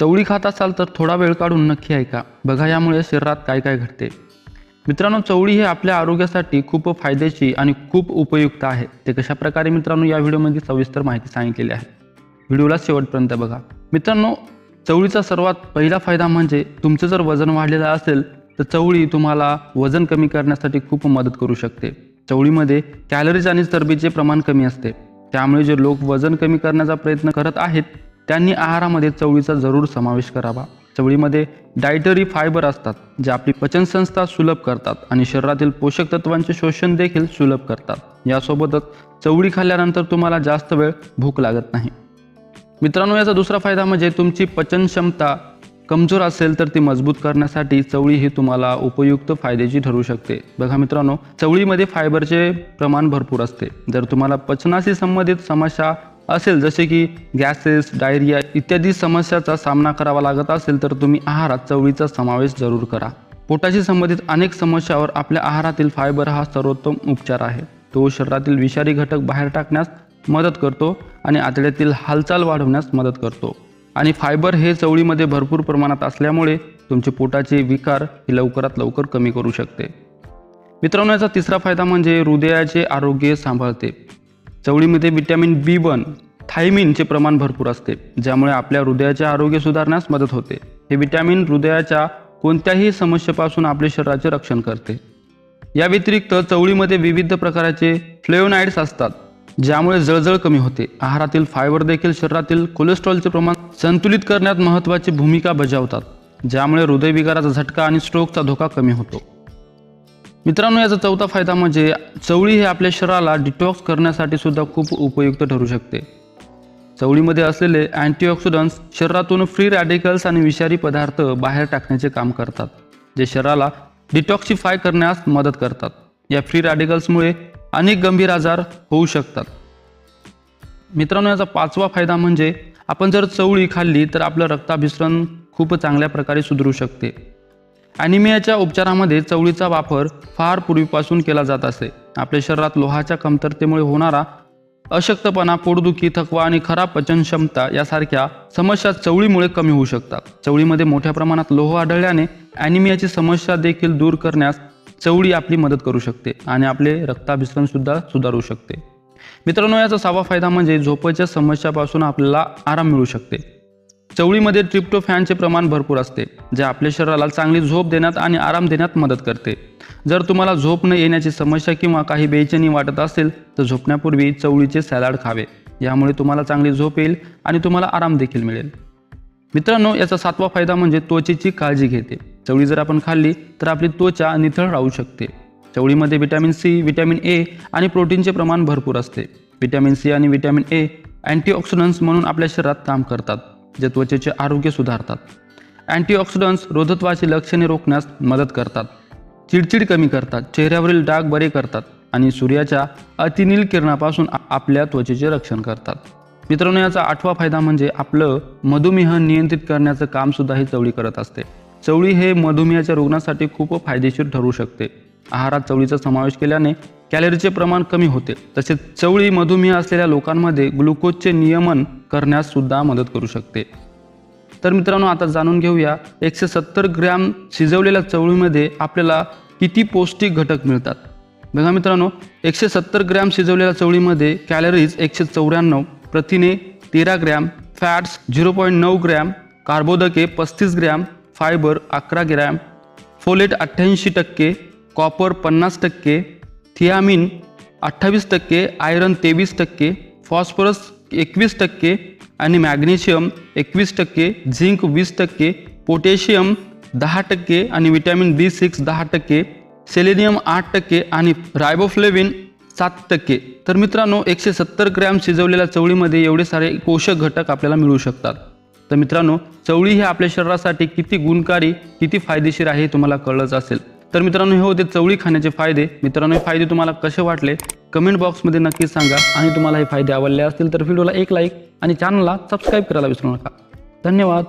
चवळी खात असाल तर थोडा वेळ काढून नक्की ऐका. बघा यामुळे शरीरात काय काय घडते. मित्रांनो चवळी हे आपल्या आरोग्यासाठी खूप फायद्याची आणि खूप उपयुक्त आहे. ते कशा प्रकारे मित्रांनो या व्हिडिओमध्ये सविस्तर माहिती सांगितलेली आहे. व्हिडिओला शेवटपर्यंत बघा. मित्रांनो चवळीचा सर्वात पहिला फायदा म्हणजे तुमचं जर वजन वाढलेलं असेल तर चवळी तुम्हाला वजन कमी करण्यासाठी खूप मदत करू शकते. चवळीमध्ये कॅलरीज आणि चरबीचे प्रमाण कमी असते. त्यामुळे जे लोक वजन कमी करण्याचा प्रयत्न करत आहेत त्यांनी आहारामध्ये चवळीचा जरूर समावेश करावा. चवळीमध्ये डायटरी फायबर असतात जे आपली पचनसंस्था सुलभ करतात आणि शरीरातील पोषक तत्वांचे शोषण देखील सुलभ करतात. यासोबतच चवळी खाल्ल्यानंतर तुम्हाला जास्त वेळ भूक लागत नाही. मित्रांनो याचा दुसरा फायदा म्हणजे तुमची पचन क्षमता कमजोर असेल तर ती मजबूत करण्यासाठी चवळी ही तुम्हाला उपयुक्त फायद्याची ठरू शकते. बघा मित्रांनो चवळीमध्ये फायबरचे प्रमाण भरपूर असते. जर तुम्हाला पचनाशी संबंधित समस्या असेल जसे की गॅसेस डायरिया इत्यादी समस्याचा सामना करावा लागत असेल तर तुम्ही आहारात चवळीचा समावेश जरूर करा. पोटाशी संबंधित अनेक समस्यावर आपल्या आहारातील फायबर हा सर्वोत्तम उपचार आहे. तो शरीरातील विषारी घटक बाहेर टाकण्यास मदत करतो आणि आतड्यातील हालचाल वाढवण्यास मदत करतो. आणि फायबर हे चवळीमध्ये भरपूर प्रमाणात असल्यामुळे तुमचे पोटाचे विकार हे लवकरात लवकर कमी करू शकते. मित्रांनो याचा तिसरा फायदा म्हणजे हृदयाचे आरोग्य सांभाळते. चवळीमध्ये विटॅमिन बी वन थायमिनचे प्रमाण भरपूर असते ज्यामुळे आपल्या हृदयाचे आरोग्य सुधारण्यास मदत होते. हे विटॅमिन हृदयाच्या कोणत्याही समस्येपासून आपले शरीराचे रक्षण करते. या व्यतिरिक्त चवळीमध्ये विविध प्रकारचे फ्लेवनाइड्स असतात ज्यामुळे जळजळ कमी होते. आहारातील फायबर देखील शरीरातील कोलेस्ट्रॉलचे प्रमाण संतुलित करण्यात महत्त्वाची भूमिका बजावतात ज्यामुळे हृदयविकाराचा झटका आणि स्ट्रोकचा धोका कमी होतो. मित्रांनो याचा चौथा फायदा म्हणजे चवळी हे आपल्या शरीराला डिटॉक्स करण्यासाठी सुद्धा खूप उपयुक्त ठरू शकते. चवळीमध्ये असलेले अँटीऑक्सिडंट्स शरीरातून फ्री रॅडिकल्स आणि विषारी पदार्थ बाहेर टाकण्याचे काम करतात जे शरीराला डिटॉक्सिफाय करण्यास मदत करतात. या फ्री रॅडिकल्समुळे अनेक गंभीर आजार होऊ शकतात. मित्रांनो याचा पाचवा फायदा म्हणजे आपण जर चवळी खाल्ली तर आपलं रक्ताभिसरण खूप चांगल्या प्रकारे सुधरू शकते. ॲनिमियाच्या उपचारामध्ये चवळीचा वापर फार पूर्वीपासून केला जात असे. आपल्या शरीरात लोहाच्या कमतरतेमुळे होणारा अशक्तपणा पोटदुखी थकवा आणि खराब पचनक्षमता यासारख्या समस्या चवळीमुळे कमी होऊ शकतात. चवळीमध्ये मोठ्या प्रमाणात लोह आढळल्याने ॲनिमियाची समस्या देखील दूर करण्यास चवळी आपली मदत करू शकते आणि आपले रक्ताभिसरणसुद्धा सुधारू शकते. मित्रांनो याचा सहावा फायदा म्हणजे झोपेच्या समस्यापासून आपल्याला आराम मिळू शकते. चवळीमध्ये ट्रिप्टोफॅनचे प्रमाण भरपूर असते जे आपल्या शरीराला चांगली झोप देण्यात आणि आराम देण्यात मदत करते. जर तुम्हाला झोप न येण्याची समस्या किंवा काही बेचैनी वाटत असेल तर झोपण्यापूर्वी चवळीचे सॅलाड खावे. यामुळे तुम्हाला चांगली झोप येईल आणि तुम्हाला आराम देखील मिळेल. मित्रांनो याचा सातवा फायदा म्हणजे त्वचेची काळजी घेते. चवळी जर आपण खाल्ली तर आपली त्वचा निथळ राहू शकते. चवळीमध्ये व्हिटॅमिन सी व्हिटॅमिन ए आणि प्रोटीनचे प्रमाण भरपूर असते. व्हिटॅमिन सी आणि व्हिटॅमिन ए अँटीऑक्सिडंट्स म्हणून आपल्या शरीरात काम करतात. जे त्वचेचे आरोग्य सुधारतात. अँटीऑक्सिडंट्स रोधत्वाची लक्षणे रोखण्यास मदत करतात. चिडचिड कमी करतात चेहऱ्यावरील डाग बरे करतात आणि सूर्याच्या अतिनील किरणापासून आपल्या त्वचेचे रक्षण करतात. मित्रांनो याचा आठवा फायदा म्हणजे आपलं मधुमेह नियंत्रित करण्याचं काम सुद्धा ही चवळी करत असते. चवळी हे मधुमेहाच्या रुग्णासाठी खूप फायदेशीर ठरू शकते. आहारात चवळीचा समावेश केल्याने कॅलरीचे प्रमाण कमी होते. तसेच चवळी मधुमेह असलेल्या लोकांमध्ये ग्लुकोजचे नियमन करण्यास सुद्धा मदत करू शकते. तर मित्रांनो आता जाणून घेऊया एकशे सत्तर ग्रॅम शिजवलेल्या चवळीमध्ये आपल्याला किती पौष्टिक घटक मिळतात? बघा मित्रांनो एकशे सत्तर ग्रॅम शिजवलेल्या चवळीमध्ये कॅलरीज एकशे चौऱ्याण्णव प्रथिने तेरा ग्रॅम फॅट्स झिरो पॉईंट नऊ ग्रॅम कार्बोदके पस्तीस ग्रॅम फायबर अकरा ग्रॅम फोलेट अठ्ठ्याऐंशी टक्के कॉपर पन्नास टक्के थियामिन अठ्ठावीस टक्के आयरन तेवीस टक्के फॉस्फरस एकवीस टक्के आणि मॅग्नेशियम एकवीस टक्के झिंक वीस टक्के पोटॅशियम दहा टक्के आणि विटॅमिन बी सिक्स दहा टक्के सेलेनियम आठ टक्के आणि रायबोफ्लेविन सात टक्के. तर मित्रांनो एकशे सत्तर ग्रॅम शिजवलेल्या चवळीमध्ये एवढे सारे पोषक घटक आपल्याला मिळू शकतात. तर मित्रांनो चवळी ही आपल्या शरीरासाठी किती गुणकारी किती फायदेशीर आहे हे तुम्हाला कळलंच असेल. तर मित्रांनो हे होते चवळी खाण्याचे फायदे. मित्रांनो हे फायदे तुम्हाला कसे वाटले? कमेंट बॉक्समध्ये नक्कीच सांगा आणि तुम्हाला हे फायदे आवडले असतील तर व्हिडिओला एक लाईक आणि चॅनलला सबस्क्राईब करायला विसरू नका. धन्यवाद.